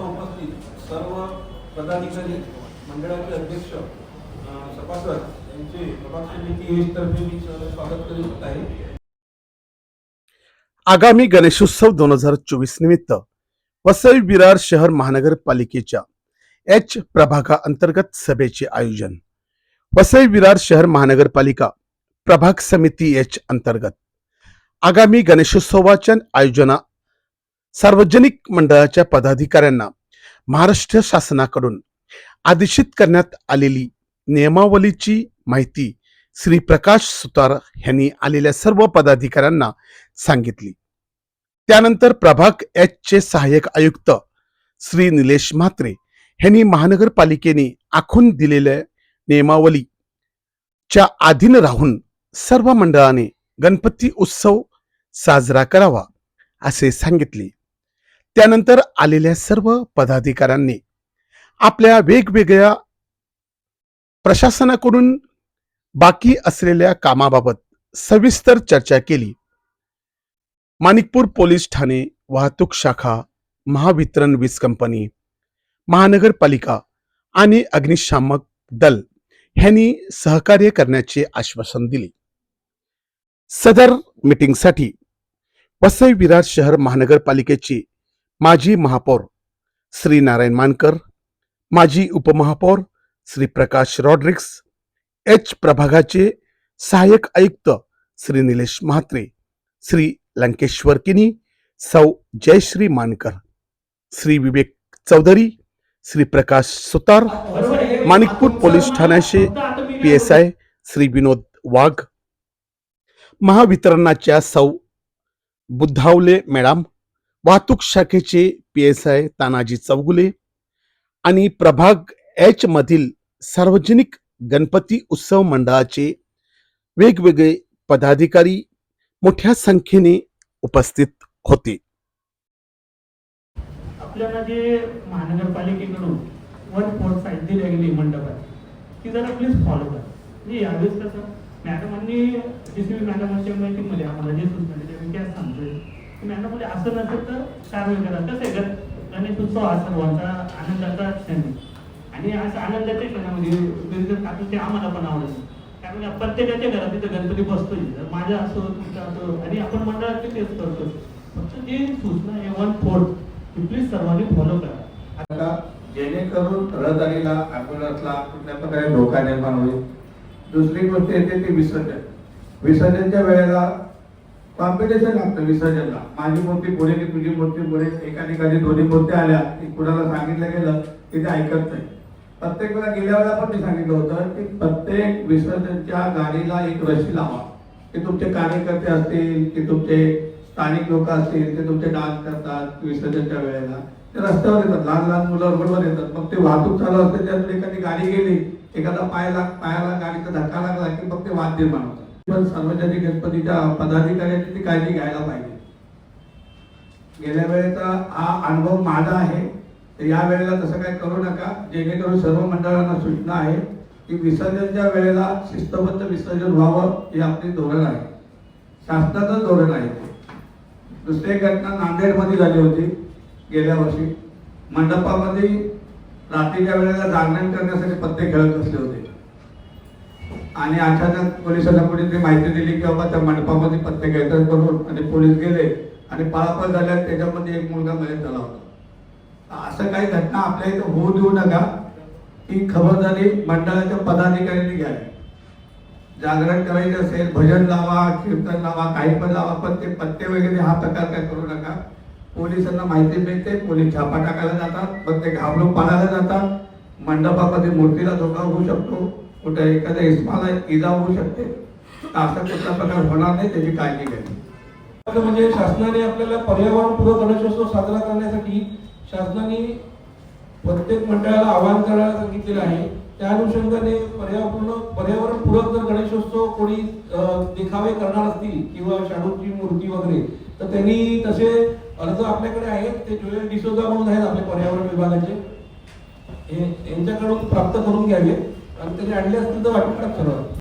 उपस्थित सर्व पदाधिकारी मंडळाचे अध्यक्ष सभासद यांचे प्रभाग समिती तर्फे मी स्वागत करीत आहे. आगामी गणेशोत्सव दोन हजार चोवीस निमित्त वसई विरार शहर महानगरपालिकेच्या एच प्रभागा अंतर्गत सभेचे आयोजन. वसई विरार शहर महानगरपालिका प्रभाग समिती एच अंतर्गत. आगामी गणेशोत्सवाच्या आयोजना सार्वजनिक मंडळाच्या पदाधिकाऱ्यांना महाराष्ट्र शासनाकडून आदेशित करण्यात आलेली नियमावलीची माहिती श्री प्रकाश सुतार यांनी आलेल्या सर्व पदाधिकाऱ्यांना सांगितली. त्यानंतर प्रभाग एच चे सहाय्यक आयुक्त श्री निलेश म्हात्रे यांनी महानगरपालिकेने आखून दिलेल्या नियमावलीच्या अधीन राहून सर्व मंडळाने गणपती उत्सव साजरा करावा असे सांगितले. त्यानंतर आलेल्या सर्व पदाधिकाऱ्यांनी आपल्या वेगवेगळ्या प्रशासनाकडून बाकी असलेल्या कामाबाबत सविस्तर चर्चा केली. माणिकपूर पोलीस ठाणे वाहतूक शाखा महावितरण वीज कंपनी महानगरपालिका आणि अग्निशामक दल यांनी सहकार्य करण्याचे आश्वासन दिले. सदर मीटिंगसाठी वसई विरार शहर महानगरपालिकेची माजी महापौर श्री नारायण मानकर माजी उपमहापौर श्री प्रकाश रॉड्रिक्स एच प्रभागाचे सहाय्यक आयुक्त श्री निलेश म्हात्रे श्री लंकेश्वर किनी सौ जयश्री मानकर श्री विवेक चौधरी श्री प्रकाश सुतार माणिकपूर पोलीस ठाण्याचे P S I Shri Vinod Wagh महावितरणाच्या सौ बुद्धावले मॅडम वाहतूक शाखेचे P S I Tanaji Chougule आणि प्रभाग एच मधील सार्वजनिक गणपती उत्सव मंडळाचे वेगवेगळे पदाधिकारी मोठ्या संख्येने उपस्थित होते. आपल्याला जे महानगरपालिकेकडून वन फोर साईड दिली गेली मंडपात ती जरा प्लीज फॉलो करा. म्हणजे यावेळेस कसं मॅडम डी मॅडमांच्या मीटिंगमध्ये आम्हाला जे सूचना दिल्या मी सांगतोय मॅडम म्हणजे असं नसेल तर कारवाई करा. कसं आहे? गण- गणेश उत्सव हा सर्वांचा आनंदाचा क्षण आहे. आणि असं आनंदाच्या क्षणामध्ये टाकून ते आम्हाला पण आवडेल. कारण प्रत्येकाच्या घरात तिथं गणपती बसतोय. माझ्या असो तुमचा असो आणि आपण मंडळात तेच करतो फक्त जे सूचना आहे वन फोर्थ ती प्लीज सर्वांनी फॉलो करा. आता जेणेकरून रहदारीला ॲम्ब्युलन्सला कुठल्या प्रकारे धोका निर्माण होईल. दुसरी गोष्ट येते ती विसर्जन. विसर्जनच्या वेळेला कॉम्पिटिशन लागतं विसर्जनला. माझी मूर्ती पुढे की तुझी मूर्ती पुढे. एका ठिकाणी दोन्ही मूर्त्या आल्या. की कुणाला सांगितलं गेलं की ते ऐकत नाही. प्रत्येक वेळा गेल्या वेळेला पण मी सांगितलं होतं की प्रत्येक विसर्जनच्या गाडीला एक रशी लावा. की तुमचे कार्यकर्ते असतील की तुमचे स्थानिक लोक असतील ते तुमचे डान्स करतात विसर्जनच्या वेळेला. ते रस्त्यावर येतात लहान लहान मुलं बरोबर येतात. मग ते वाहतूक चालू असते त्यातून एखादी गाडी गेली एखादा पायाला पायाला गाडीचा धक्का लागला की मग ते वाद निर्माण होतात सार्वजनिक गणपतीच्या पदाधिकाऱ्यांनी ती काळजी घ्यायला पाहिजे. गेल्या वेळेचा हा अनुभव माझा आहे. तर या वेळेला तसं काय करू नका. जेणेकरून सर्व मंडळांना सूचना आहे की विसर्जनच्या वेळेला शिस्तबद्ध विसर्जन व्हावं हे आपले धोरण आहे. शासनाचं धोरण आहे. ते. दुसरी घटना नांदेडमध्ये झाली होती गेल्या वर्षी. मंडपामध्ये रात्रीच्या वेळेला जागरण करण्यासाठी पत्ते खेळत असले होते. आणि अचानक पोलिसांना कोणीतरी माहिती दिली की बाबा त्या मंडपामध्ये पत्ते घ्यायचं करून आणि पोलीस गेले आणि पळापळ झाल्या त्याच्यामध्ये एक मुलगा मध्ये झाला होता. असं काही घटना आपल्या इथं होऊ देऊ नका. ही खबरदारी मंडळाच्या पदाधिकाऱ्यांनी घ्यावी. जागरण करायचं असेल भजन लावा कीर्तन लावा काही पण लावा पण ते पत्ते वगैरे हा प्रकार काय करू नका. पोलिसांना माहिती मिळते पोलीस छापा टाकायला जातात पण ते घाबरून पाळायला जातात. मंडपामध्ये मूर्तीला धोका होऊ शकतो. कुठं एखाद्या इस्माला इजा होऊ शकते. असा कुठला प्रकार होणार नाही त्याची काळजी घ्यावी म्हणजे शासनाने आपल्याला पर्यावरणपूरक गणेशोत्सव साजरा करण्यासाठी शासनाने प्रत्येक मंडळाला आवाहन करायला सांगितलेलं आहे. त्या अनुषंगाने पर्यावरण पर्यावरणपूरक जर गणेशोत्सव कोणी देखावे करणार असतील किंवा शाडूची मूर्ती वगैरे तर त्यांनी तसे अर्ज आपल्याकडे आहेत. ते जोएल डिसोजा म्हणून आहेत आपले पर्यावरण विभागाचे. यांच्याकडून प्राप्त करून घ्यावे. आणि त्यांनी आणले असतील तर वाटप करा